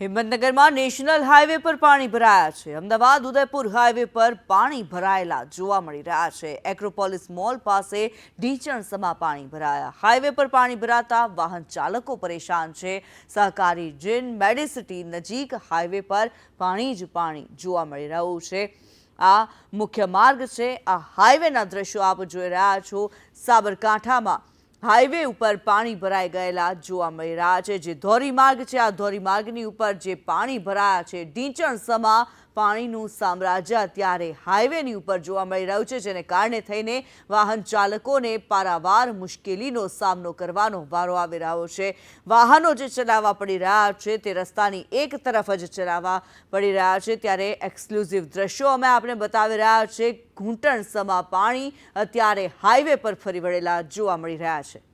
હિંમતનગરમાં national highway પર પાણી ભરાયા છે. અમદાવાદ, ઉદયપુર હાઈવે પર પાણી ભરાયેલા જોવા મળી રહ્યા છે. એક્રોપોલિસ મોલ પાસે ઢીચણ સમા પાણી ભરાયા. હાઈવે પર પાણી ભરાતા વાહન ચાલકો પરેશાન છે. સહકારી જીન મેડિસિટી નજીક હાઈવે પર પાણી જ પાણી જોવા મળી રહ્યું છે. આ મુખ્ય માર્ગ છે. આ હાઈવેના દ્રશ્યો આપ જોઈ રહ્યા છો. સાબરકાંઠામાં હાઈવે ઉપર પાણી ભરાઈ ગયેલા જોવા મળી રહ્યા છે. જે ધોરીમાર્ગ છે, આ ધોરીમાર્ગની ઉપર જે પાણી ભરાયા છે ઢીંચણ સમા પાણીનું સામ્રાજ્ય અત્યારે હાઈવેની ઉપર જોવા મળી રહ્યું છે, જેને કારણે થઈને વાહન ચાલકોને પારાવાર મુશ્કેલીનો સામનો કરવાનો વારો આવી રહ્યો છે. વાહનો જે ચલાવવા પડી રહ્યા છે, તે રસ્તાની એક તરફ જ ચલાવવા પડી રહ્યા છે. ત્યારે એક્સક્લુઝિવ દ્રશ્યો અમે આપણે બતાવી રહ્યા છે. ઘૂંટણ સમા પાણી અત્યારે હાઈવે પર ફરી વળેલા જોવા મળી રહ્યા છે.